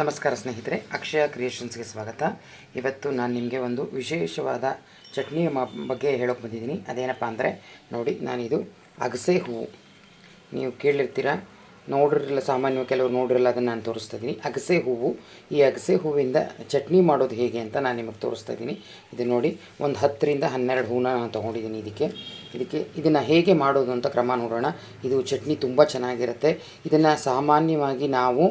ನಮಸ್ಕಾರ ಸ್ನೇಹಿತರೆ, ಅಕ್ಷಯ ಕ್ರಿಯೇಷನ್ಸ್ಗೆ ಸ್ವಾಗತ. ಇವತ್ತು ನಾನು ನಿಮಗೆ ಒಂದು ವಿಶೇಷವಾದ ಚಟ್ನಿಯ ಮ, ಬಗ್ಗೆ ಹೇಳೋಕೆ ಬಂದಿದ್ದೀನಿ. ಅದೇನಪ್ಪ ಅಂದರೆ, ನೋಡಿ, ನಾನಿದು ಅಗಸೆ ಹೂವು. ನೀವು ಕೇಳಿರ್ತೀರ? ನೋಡಿರಲ್ಲ ಸಾಮಾನ್ಯ ಕೆಲವರು ನೋಡಿರಲ್ಲ, ಅದನ್ನು ನಾನು ತೋರಿಸ್ತಾ ಇದ್ದೀನಿ ಅಗಸೆ ಹೂವು, ಈ ಅಗಸೆ ಹೂವಿಂದ ಚಟ್ನಿ ಮಾಡೋದು ಹೇಗೆ ಅಂತ ನಾನು ನಿಮಗೆ ತೋರಿಸ್ತಾ ಇದ್ದೀನಿ ಇದು ನೋಡಿ, ಒಂದು ಹತ್ತರಿಂದ ಹನ್ನೆರಡು ಹೂವನ್ನ ನಾನು ತೊಗೊಂಡಿದ್ದೀನಿ ಇದಕ್ಕೆ. ಇದಕ್ಕೆ ಇದನ್ನು ಹೇಗೆ ಮಾಡೋದು ಅಂತ ಕ್ರಮ ನೋಡೋಣ. ಇದು ಚಟ್ನಿ ತುಂಬ ಚೆನ್ನಾಗಿರುತ್ತೆ. ಇದನ್ನು ಸಾಮಾನ್ಯವಾಗಿ ನಾವು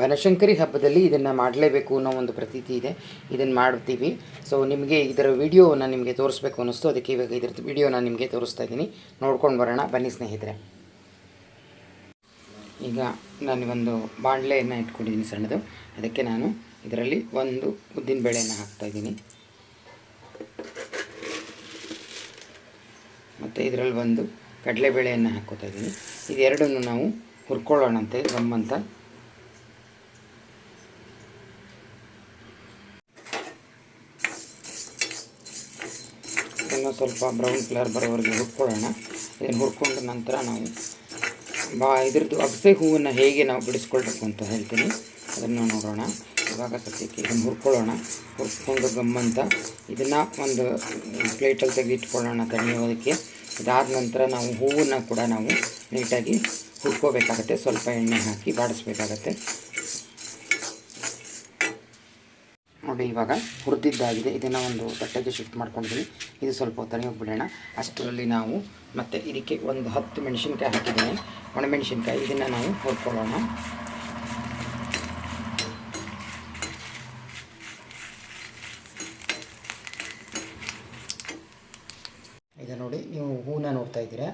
ಬನಶಂಕರಿ ಹಬ್ಬದಲ್ಲಿ ಇದನ್ನು ಮಾಡಲೇಬೇಕು ಅನ್ನೋ ಒಂದು ಪ್ರತೀತಿ ಇದೆ. ಇದನ್ನು ಮಾಡ್ತೀವಿ. ಸೊ ನಿಮಗೆ ಇದರ ವಿಡಿಯೋನ ನಿಮಗೆ ತೋರಿಸ್ಬೇಕು ಅನ್ನಿಸ್ತು. ಅದಕ್ಕೆ ಇವಾಗ ಇದರ ವಿಡಿಯೋನ ನಿಮಗೆ ತೋರಿಸ್ತಾ ಇದ್ದೀನಿ. ನೋಡ್ಕೊಂಡು ಬರೋಣ, ಬನ್ನಿ ಸ್ನೇಹಿತರೆ. ಈಗ ನಾನು ಒಂದು ಬಾಣಲೆಯನ್ನು ಇಟ್ಕೊಂಡಿದ್ದೀನಿ ಸಣ್ಣದು. ಅದಕ್ಕೆ ನಾನು ಇದರಲ್ಲಿ ಒಂದು ಉದ್ದಿನ ಬೇಳೆಯನ್ನು ಹಾಕ್ತಾಯಿದ್ದೀನಿ ಮತ್ತು ಇದರಲ್ಲಿ ಒಂದು ಕಡಲೆಬೇಳೆಯನ್ನು ಹಾಕ್ಕೋತಾ ಇದ್ದೀನಿ. ಇದೆರಡನ್ನು ನಾವು ಹುರ್ಕೊಳ್ಳೋಣಂತೆ ಗಮ್ಮಂತ. ಇದನ್ನು ಸ್ವಲ್ಪ ಬ್ರೌನ್ ಕಲರ್ ಬರೋವರೆಗೆ ಹುರ್ಕೊಳ್ಳೋಣ. ಇದನ್ನು ಹುರ್ಕೊಂಡ ನಂತರ ನಾವು ಬಾ, ಇದ್ರದ್ದು ಅಗಸೆ ಹೂವನ್ನು ಹೇಗೆ ನಾವು ಬಿಡಿಸ್ಕೊಳ್ಬೇಕು ಅಂತ ಹೇಳ್ತೀನಿ. ಅದನ್ನು ನೋಡೋಣ. ಇವಾಗ ಸದ್ಯಕ್ಕೆ ಇದನ್ನು ಹುರ್ಕೊಳ್ಳೋಣ. ಹುರ್ಕೊಂಡು ಗಮ್ಮಂತ ಇದನ್ನು ಒಂದು ಪ್ಲೇಟಲ್ಲಿ ತೆಗೆದಿಟ್ಕೊಳ್ಳೋಣ ತಣಿಯೋದಕ್ಕೆ ಇದಾದ ನಂತರ ನಾವು ಹೂವನ್ನು ಕೂಡ ನಾವು ನೀಟಾಗಿ ಹುರ್ಕೋಬೇಕಾಗತ್ತೆ. ಸ್ವಲ್ಪ ಎಣ್ಣೆ ಹಾಕಿ ಬಾಡಿಸ್ಬೇಕಾಗತ್ತೆ. ನೋಡಿ ಇವಾಗ ಹುರಿದಿದ್ದಾಗಿದೆ. ಇದನ್ನು ಒಂದು ತಟ್ಟೆಗೆ ಶಿಫ್ಟ್ ಮಾಡ್ಕೊಂಡಿದ್ದೀನಿ ಇದು ಸ್ವಲ್ಪ ತಣಿಯೋಗಿ ಬಿಡೋಣ ಅಷ್ಟರಲ್ಲಿ ನಾವು ಮತ್ತು ಇದಕ್ಕೆ ಒಂದು ಹತ್ತು ಮೆಣಸಿನ್ಕಾಯಿ ಹಾಕಿದ್ದೀನಿ. ಒಣಮೆಣಸಿನ್ಕಾಯಿ, ಇದನ್ನು ನಾವು ಹುರ್ಕೊಳ್ಳೋಣ ಈಗ ನೋಡಿ ನೀವು ಹೂವನ್ನ ನೋಡ್ತಾ ಇದ್ದೀರಾ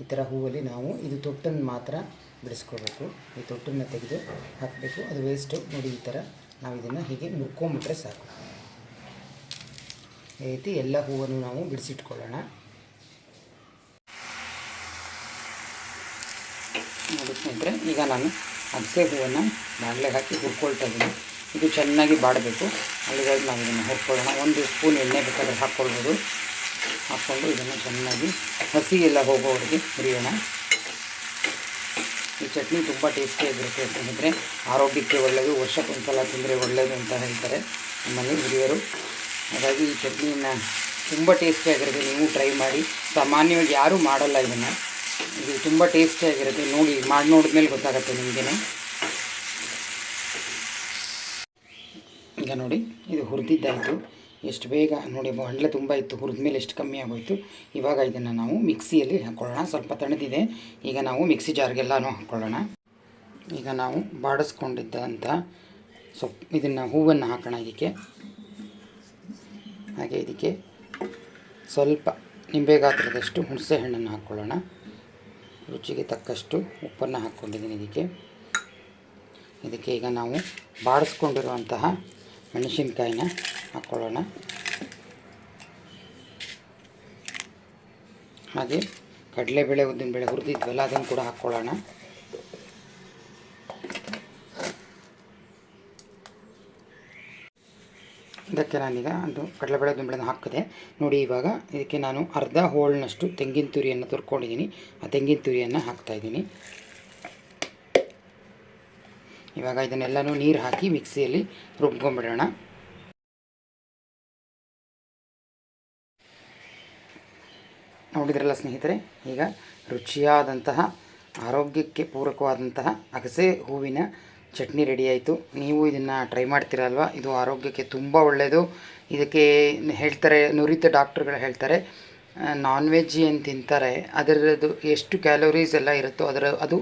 ಈ ಥರ ಹೂವಲ್ಲಿ ನಾವು ಇದು ತೊಟ್ಟನ್ನು ಮಾತ್ರ ಬಿಡಿಸ್ಕೋಬೇಕು. ಈ ತೊಟ್ಟನ್ನು ತೆಗೆದು ಹಾಕಬೇಕು. ಅದು ವೇಸ್ಟು ನೋಡಿ ಈ ಥರ ನಾವು ಇದನ್ನು ಹೀಗೆ ಮುರ್ಕೊಂಬಿಟ್ರೆ ಸಾಕು. ಈ ರೀತಿ ಎಲ್ಲ ಹೂವನ್ನು ನಾವು ಬಿಡಿಸಿಟ್ಕೊಳ್ಳೋಣ. ನೋಡಿ ಈಗ ನಾನು ಅಗಸೆ ಹೂವನ್ನು ಬಾಣಲೆಗೆ ಹಾಕಿ ಹುರ್ಕೊಳ್ತಾ ಇದ್ದೀನಿ. ಇದು ಚೆನ್ನಾಗಿ ಬಾಡಬೇಕು. ಅಲ್ಲಿಗಾಗಿ ನಾವು ಇದನ್ನು ಹುರ್ಕೊಳ್ಳೋಣ. ಒಂದು ಸ್ಪೂನ್ ಎಣ್ಣೆ ಬೇಕಾದ್ರೆ ಹಾಕ್ಕೊಳ್ಬೋದು. ಹಾಕ್ಕೊಂಡು ಇದನ್ನು ಚೆನ್ನಾಗಿ ಹಸಿ ಎಲ್ಲ ಹೋಗೋವರೆಗೆ ಹುರಿಯೋಣ. ಈ ಚಟ್ನಿ ತುಂಬ ಟೇಸ್ಟಿಯಾಗಿರುತ್ತೆ ಸ್ನೇಹಿತರೆ ಆರೋಗ್ಯಕ್ಕೆ ಒಳ್ಳೆಯದು ವರ್ಷಕ್ಕೊಂದ್ಸಲ ತಿಂದರೆ ಒಳ್ಳೆಯದು ಅಂತ ಹೇಳ್ತಾರೆ ನಮ್ಮಲ್ಲಿ ಹಿರಿಯರು. ಹಾಗಾಗಿ ಈ ಚಟ್ನಿಯನ್ನು ತುಂಬ ಟೇಸ್ಟಿಯಾಗಿರುತ್ತೆ ನೀವು ಟ್ರೈ ಮಾಡಿ. ಸಾಮಾನ್ಯವಾಗಿ ಯಾರೂ ಮಾಡಲ್ಲ ಇದನ್ನು. ಇದು ತುಂಬ ಟೇಸ್ಟಿಯಾಗಿರುತ್ತೆ ನೋಡಿ ಮಾಡಿ ನೋಡಿದ್ಮೇಲೆ ಗೊತ್ತಾಗುತ್ತೆ ನಿಮಗೇನೆ. ಈಗ ನೋಡಿ, ಇದು ಹುರಿದಿದ್ದಾಯಿತು. ಎಷ್ಟು ಬೇಗ, ನೋಡಿ ಬಾಣಲೆ ತುಂಬ ಇತ್ತು, ಹುರಿದ ಮೇಲೆ ಎಷ್ಟು ಕಮ್ಮಿ ಆಗೋಯಿತು. ಇವಾಗ ಇದನ್ನು ನಾವು ಮಿಕ್ಸಿಯಲ್ಲಿ ಹಾಕ್ಕೊಳ್ಳೋಣ ಸ್ವಲ್ಪ ತಣ್ಣದಿದೆ ಈಗ ನಾವು ಮಿಕ್ಸಿ ಜಾರ್ಗೆಲ್ಲನೂ ಹಾಕ್ಕೊಳ್ಳೋಣ ಈಗ ನಾವು ಬಾಡಿಸ್ಕೊಂಡಿದ್ದಂಥ ಸೊಪ್ಪು ಇದನ್ನು ಹೂವನ್ನು ಹಾಕೋಣ ಇದಕ್ಕೆ. ಹಾಗೆ ಇದಕ್ಕೆ ಸ್ವಲ್ಪ ನಿಂಬೆ ಗಾತ್ರದಷ್ಟು ಹುಣಸೆ ಹಣ್ಣನ್ನು ಹಾಕ್ಕೊಳ್ಳೋಣ ರುಚಿಗೆ ತಕ್ಕಷ್ಟು ಉಪ್ಪನ್ನು ಹಾಕ್ಕೊಂಡಿದ್ದೀನಿ ಇದಕ್ಕೆ. ಇದಕ್ಕೆ ಈಗ ನಾವು ಬಾಡಿಸ್ಕೊಂಡಿರುವಂತಹ ಮೆಣಸಿನ್ಕಾಯಿನ ಹಾಕ್ಕೊಳ್ಳೋಣ ಹಾಗೆ ಕಡಲೆಬೇಳೆ ಉದ್ದಿನಬೇಳೆ ಹುರಿದಿದ್ವಲ್ಲ ಅದನ್ನು ಕೂಡ ಹಾಕ್ಕೊಳ್ಳೋಣ ಇದಕ್ಕೆ ನಾನೀಗ ಅದು ಕಡಲೆಬೇಳೆ ದುಂಬಳೆನ ಹಾಕಿದೆ. ನೋಡಿ, ಇವಾಗ ಇದಕ್ಕೆ ನಾನು ಅರ್ಧ ಹೋಳಿನಷ್ಟು ತೆಂಗಿನ ತುರಿಯನ್ನು ತುರ್ಕೊಂಡಿದ್ದೀನಿ. ಆ ತೆಂಗಿನ ತುರಿಯನ್ನು ಹಾಕ್ತಾಯಿದ್ದೀನಿ ಇವಾಗ ಇದನ್ನೆಲ್ಲನೂ ನೀರು ಹಾಕಿ ಮಿಕ್ಸಿಯಲ್ಲಿ ರುಬ್ಕೊಂಬಿಡೋಣ ನೋಡಿದ್ರಲ್ಲ ಸ್ನೇಹಿತರೆ, ಈಗ ರುಚಿಯಾದಂತಹ, ಆರೋಗ್ಯಕ್ಕೆ ಪೂರಕವಾದಂತಹ ಅಗಸೆ ಹೂವಿನ ಚಟ್ನಿ ರೆಡಿ ಆಯಿತು. ನೀವು ಇದನ್ನು ಟ್ರೈ ಮಾಡ್ತೀರಲ್ವ ಇದು ಆರೋಗ್ಯಕ್ಕೆ ತುಂಬ ಒಳ್ಳೆಯದು ಇದಕ್ಕೆ ಹೇಳ್ತಾರೆ, ನುರಿತ ಡಾಕ್ಟ್ರುಗಳು ಹೇಳ್ತಾರೆ ನಾನ್ ವೆಜ್ ಏನು ತಿಂತಾರೆ, ಅದರದ್ದು ಎಷ್ಟು ಕ್ಯಾಲೋರೀಸ್ ಎಲ್ಲ ಇರುತ್ತೋ ಅದರ, ಅದು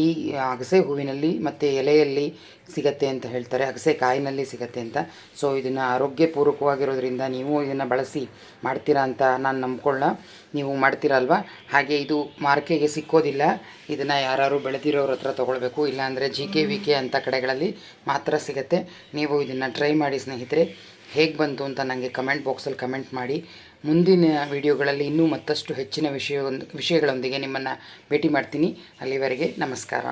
ಈ ಅಗಸೆ ಹೂವಿನಲ್ಲಿ ಮತ್ತು ಎಲೆಯಲ್ಲಿ ಸಿಗತ್ತೆ ಅಂತ ಹೇಳ್ತಾರೆ, ಅಗಸೆ ಕಾಯಿನಲ್ಲಿ ಸಿಗತ್ತೆ ಅಂತ. ಸೊ ಇದನ್ನು ಆರೋಗ್ಯಪೂರ್ವಕವಾಗಿರೋದ್ರಿಂದ ನೀವು ಇದನ್ನು ಬಳಸಿ ಮಾಡ್ತೀರಾ ಅಂತ ನಾನು ನಂಬ್ಕೊಳ್ಳ. ನೀವು ಮಾಡ್ತೀರಲ್ವ ಹಾಗೆ ಇದು ಮಾರ್ಕೆಗೆ ಸಿಕ್ಕೋದಿಲ್ಲ, ಇದನ್ನು ಯಾರು ಬೆಳೆದಿರೋರ ಹತ್ರ ತೊಗೊಳ್ಬೇಕು, ಇಲ್ಲಾಂದರೆ ಜಿ ಕೆ ವಿ ಕೆ ಅಂಥ ಕಡೆಗಳಲ್ಲಿ ಮಾತ್ರ ಸಿಗತ್ತೆ. ನೀವು ಇದನ್ನು ಟ್ರೈ ಮಾಡಿ ಸ್ನೇಹಿತರೆ, ಹೇಗೆ ಬಂತು ಅಂತ ನನಗೆ ಕಮೆಂಟ್ ಬಾಕ್ಸಲ್ಲಿ ಕಮೆಂಟ್ ಮಾಡಿ. ಮುಂದಿನ ವಿಡಿಯೋಗಳಲ್ಲಿ ಇನ್ನೂ ಮತ್ತಷ್ಟು ಹೆಚ್ಚಿನ ವಿಷಯ ವಿಷಯಗಳೊಂದಿಗೆ ನಿಮ್ಮನ್ನು ಭೇಟಿ ಮಾಡ್ತೀನಿ. ಅಲ್ಲಿವರೆಗೆ ನಮಸ್ಕಾರ.